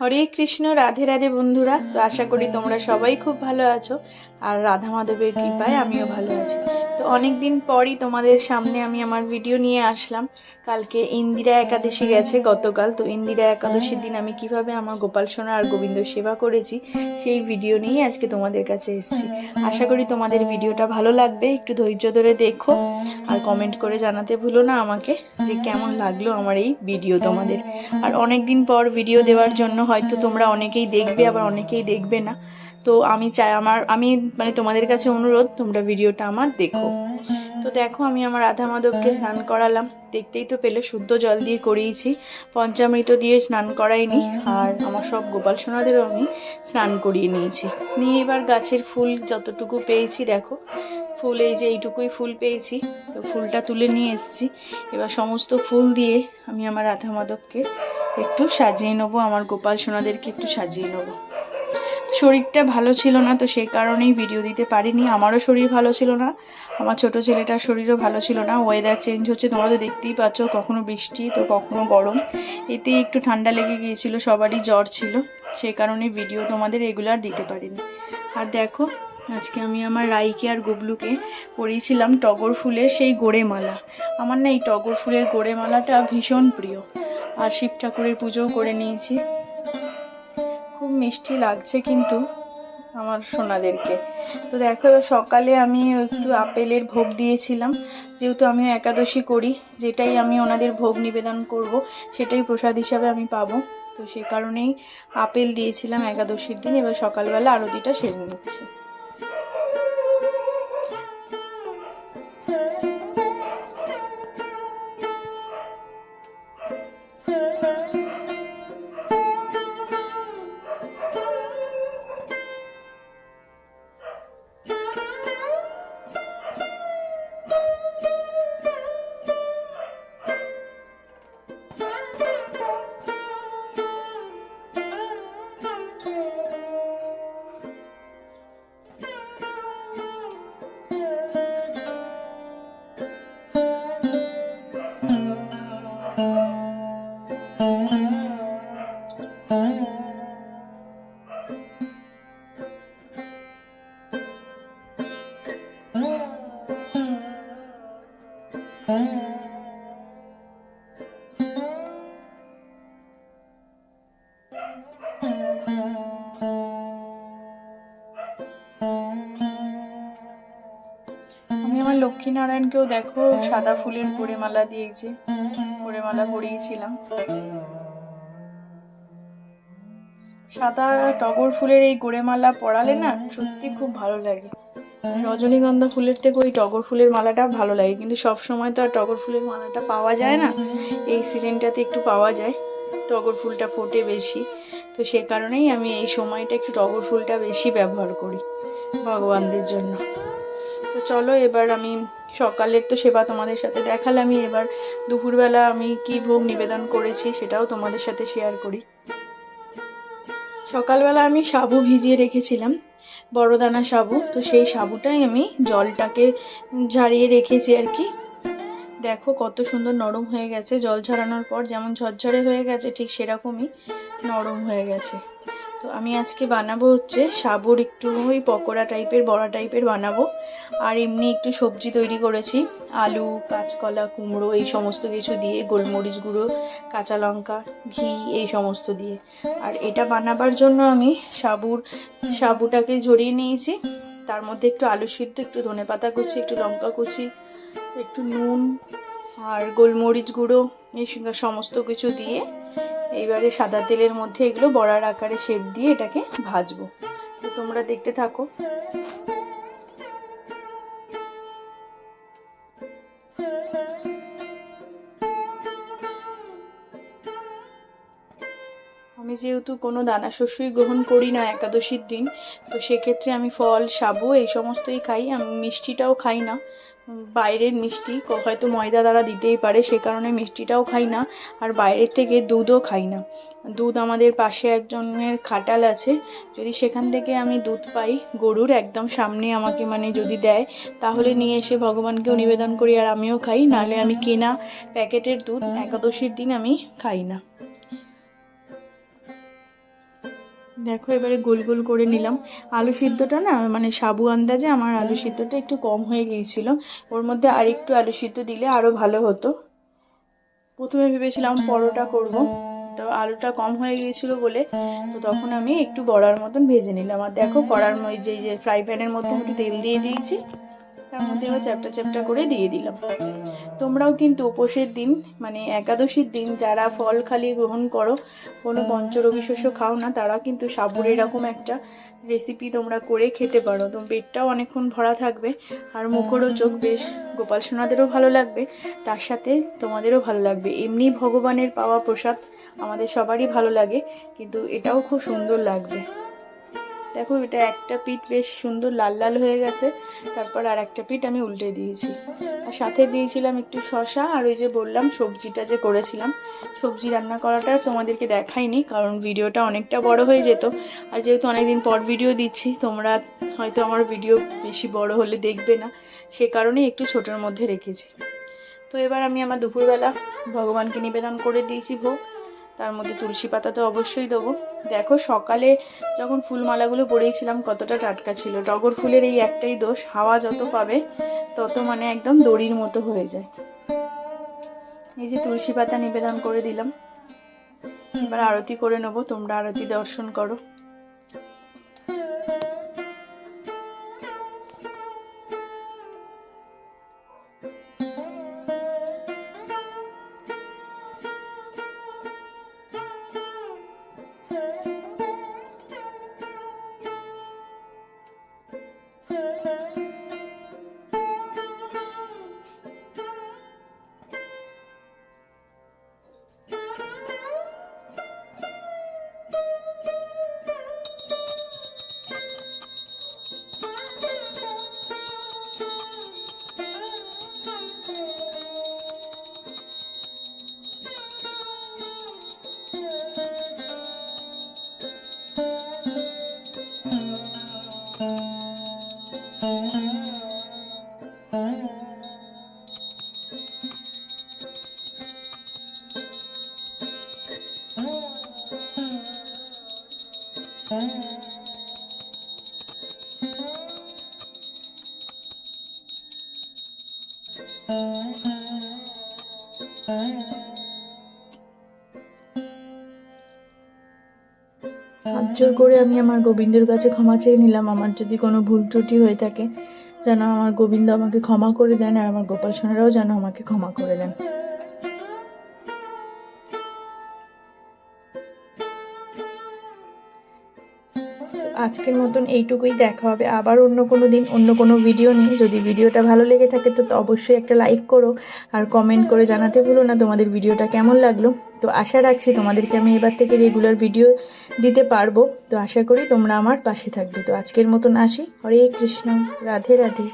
হরে কৃষ্ণ, রাধে রাধে বন্ধুরা। তো আশা করি তোমরা সবাই খুব ভালো আছো। আর রাধা মাধবের কৃপায় আমিও ভালো আছি। তো অনেক দিন পরই তোমাদের সামনে আমি আমার ভিডিও নিয়ে আসলাম। কালকে ইন্দিরা একাদশী গেছে গতকাল। তো ইন্দিরা একাদশীর দিন আমি কীভাবে আমার গোপাল সোনা আর গোবিন্দ সেবা করেছি, সেই ভিডিও নিয়ে আজকে তোমাদের কাছে এসেছি। আশা করি তোমাদের ভিডিওটা ভালো লাগবে। একটু ধৈর্য ধরে দেখো। আর কমেন্ট করে জানাতে ভুলো না আমাকে যে কেমন লাগল আমার এই ভিডিও তোমাদের। আর অনেক দিন পর ভিডিও দেওয়ার জন্য হয়তো তোমরা অনেকেই দেখবে, আবার অনেকেই দেখবে না। তো আমি চাই আমার, আমি মানে তোমাদের কাছে অনুরোধ, তোমরা ভিডিওটা আমার দেখো। তো দেখো, আমি আমার রাধা মাধবকে স্নান করালাম। দেখতেই তো পেলে, শুদ্ধ জল দিয়ে করিয়েছি। পঞ্চামৃত দিয়ে স্নান করাইনি, আর আমার সব গোপাল সোনাদেরও আমি স্নান করিয়ে নিয়েছি। নিয়ে এবার গাছের ফুল যতটুকু পেয়েছি, দেখো, ফুল এই যে এইটুকুই ফুল পেয়েছি। তো ফুলটা তুলে নিয়ে এসেছি। এবার সমস্ত ফুল দিয়ে আমি আমার রাধা মাধবকে একটু সাজিয়ে নেব, আমার গোপাল সোনাদেরকে একটু সাজিয়ে নেব। শরীরটা ভালো ছিল না তো সেই কারণেই ভিডিও দিতে পারিনি। আমারও শরীর ভালো ছিল না, আমার ছোট ছেলেটার শরীরও ভালো ছিল না। ওয়েদার চেঞ্জ হচ্ছে, তোমরা তো দেখতেই পাচ্ছ কখনো বৃষ্টি, তো কখনো গরম। এতে একটু ঠান্ডা লেগে গিয়েছিল, সবারই জ্বর ছিল। সেই কারণে ভিডিও তোমাদের রেগুলার দিতে পারিনি। আর দেখো, আজকে আমি আমার রাইকে আর গুবলুকে পরিয়েছিলাম টগর ফুলের সেই গোড়ে মালা আমার না এই টগর ফুলের গোড়ে মালাটা ভীষণ প্রিয়। আর শিব ঠাকুরের পুজোও করে নিয়েছি। খুব মিষ্টি লাগছে কিন্তু আমার সোনাদেরকে। তো দেখো, এবার সকালে আমি একটু আপেলের ভোগ দিয়েছিলাম। যেহেতু আমি একাদশী করি, যেটাই আমি ওনাদের ভোগ নিবেদন করব, সেটাই প্রসাদ হিসাবে আমি পাবো। তো সে কারণেই আপেল দিয়েছিলাম একাদশীর দিন। এবার সকালবেলা আরতিটা সেরে নিচ্ছি। লক্ষ্মীনারায়ণকেও দেখো, সাদা ফুলের গোড়ে মালা দিয়েছি মালা পরিয়েছিলাম। সাদা টগর ফুলের এই গোড়ে মালা পরালে না সত্যি খুব ভালো লাগে। রজনীগন্ধা ফুলের থেকে ওই টগর ফুলের মালাটা ভালো লাগে, কিন্তু সব সময় তো আর টগর ফুলের মালাটা পাওয়া যায় না। এই সিজনটাতে একটু পাওয়া যায়, টগর ফুলটা ফোটে বেশি। তো সে কারণেই আমি এই সময়টা একটু টগর ফুলটা বেশি ব্যবহার করি ভগবানদের জন্য। তো চলো এবার আমি সকালের তো সেবা তোমাদের সাথে দেখালামই। এবার দুপুরবেলা আমি কি ভোগ নিবেদন করেছি সেটাও তোমাদের সাথে শেয়ার করি। সকালবেলা আমি সাবু ভিজিয়ে রেখেছিলাম, বড়দানা সাবু। তো সেই সাবুটাই আমি জলটাকে ঝারিয়ে রেখেছি আর কি। দেখো কত সুন্দর নরম হয়ে গেছে। জল ঝরানোর পর যেমন ঝরঝরে হয়ে গেছে, ঠিক সেরকমই নরম হয়ে গেছে। তো আমি আজকে বানাবো হচ্ছে সাবুর একটু ওই পকোড়া টাইপের, বড়া টাইপের বানাবো। আর এমনি একটু সবজি তৈরি করেছি, আলু, কাঁচকলা, কুমড়ো, এই সমস্ত কিছু দিয়ে, গোলমরিচ গুঁড়ো, কাঁচা লঙ্কা, ঘি, এই সমস্ত দিয়ে। আর এটা বানাবার জন্য আমি সাবুর, সাবুটাকে ঝরিয়ে নিয়েছি। তার মধ্যে একটু আলু সিদ্ধ, একটু ধনে পাতা কুচি, একটু লঙ্কা কুচি, একটু নুন আর গোলমরিচ গুঁড়ো, এই সমস্ত কিছু দিয়ে এইবারে সাদা তেলের মধ্যে এগুলো বড়ার আকারে শেপ দিয়ে এটাকে ভাজবো। তো তোমরা দেখতে থাকো। আমি যেহেতু কোনো দানা শস্যই গ্রহণ করি না একাদশীর দিন, তো সেক্ষেত্রে আমি ফল, সাবু এই সমস্তই খাই। আমি মিষ্টিটাও খাই না, বাইরের মিষ্টি হয়তো ময়দা দ্বারা দিতেই পারে, সে কারণে মিষ্টিটাও খাই না, আর বাইরের থেকে দুধও খাই না। দুধ আমাদের পাশে একজনের খাটাল আছে, যদি সেখান থেকে আমি দুধ পাই, গরুর একদম সামনে আমাকে মানে যদি দেয়, তাহলে নিয়ে এসে ভগবানকেও নিবেদন করি, আর আমিও খাই, নাহলে আমি কেনা প্যাকেটের দুধ একাদশীর দিন আমি খাই না। দেখো, এবারে গোল গোল করে নিলাম। আলু সিদ্ধটা না মানে সাবু আন্দাজে আমার আলু সিদ্ধটা একটু কম হয়ে গিয়েছিল। ওর মধ্যে আর একটু আলু সিদ্ধ দিলে আরও ভালো হতো। প্রথমে ভেবেছিলাম পরোটা করব। তো আলুটা কম হয়ে গিয়েছিল বলে, তো তখন আমি একটু বড়ার মতন ভেজে নিলাম। আর দেখো, কড়ার যে যে ফ্রাই প্যানের মধ্যে একটু তেল দিয়ে দিয়েছি। তার মধ্যে এবার চ্যাপটা চ্যাপটা করে দিয়ে দিলাম। তোমরাও কিন্তু উপোসের দিন মানে একাদশীর দিন, যারা ফল খালি গ্রহণ করো, কোনো পঞ্চরবি শস্য খাও না, তারা কিন্তু সাবুর এরকম একটা রেসিপি তোমরা করে খেতে পারো। তো পেটটাও অনেকক্ষণ ভরা থাকবে, আর মুখরোচক বেশ গোপাল সোনাদেরও ভালো লাগবে, তার সাথে তোমাদেরও ভালো লাগবে। এমনি ভগবানের পাওয়া প্রসাদ আমাদের সবারই ভালো লাগে, কিন্তু এটাও খুব সুন্দর লাগবে। দেখো, এটা একটা পিঠ বেশ সুন্দর লাল লাল হয়ে গেছে। তারপর আর একটা পিঠ আমি উল্টে দিয়েছি। আর সাথে দিয়েছিলাম একটু শশা আর ওই যে বললাম, সবজিটা যে করেছিলাম, সবজি রান্না করাটা তোমাদেরকে দেখাইনি, কারণ ভিডিওটা অনেকটা বড় হয়ে যেত। আর যেহেতু অনেকদিন পর ভিডিও দিচ্ছি, তোমরা হয়তো আমার ভিডিও বেশি বড় হলে দেখবে না। সে কারণেই একটু ছোটোর মধ্যে রেখেছি। তো এবার আমি আমার দুপুরবেলা ভগবানকে নিবেদন করে দিয়েছি ভোগ। তার মধ্যে তুলসী পাতা তো অবশ্যই দেবো। দেখো, সকালে যখন ফুলমালাগুলো পরিয়েছিলাম কতটা টাটকা ছিল। টগর ফুলের এই একটাই দোষ, হাওয়া যত পাবে, তত মানে একদম দড়ির মতো হয়ে যায়। এই যে তুলসী পাতা নিবেদন করে দিলাম। এবার আরতি করে নেব, তোমরা আরতি দর্শন করো। হাত জোর করে আমি আমার গোবিন্দের কাছে ক্ষমা চেয়ে নিলাম। আমার যদি কোনো ভুল ত্রুটি হয়ে থাকে, যেন আমার গোবিন্দ আমাকে ক্ষমা করে দেন আর আমার গোপাল সোনারাও যেন আমাকে ক্ষমা করে দেন। আজকের মতন এইটুকুই দেখা হবে। আবার অন্য কোনো দিন, অন্য কোনো ভিডিও নিয়ে। যদি ভিডিওটা ভালো লেগে থাকে, তো অবশ্যই একটা লাইক করো। আর কমেন্ট করে জানাতে ভুলো না তোমাদের ভিডিওটা কেমন লাগল। তো আশা রাখছি তোমাদেরকে আমি এবার থেকে রেগুলার ভিডিও দিতে পারব। তো আশা করি তোমরা আমার পাশে থাকবে। তো আজকের মতন আসি। হরে কৃষ্ণ। রাধে রাধে।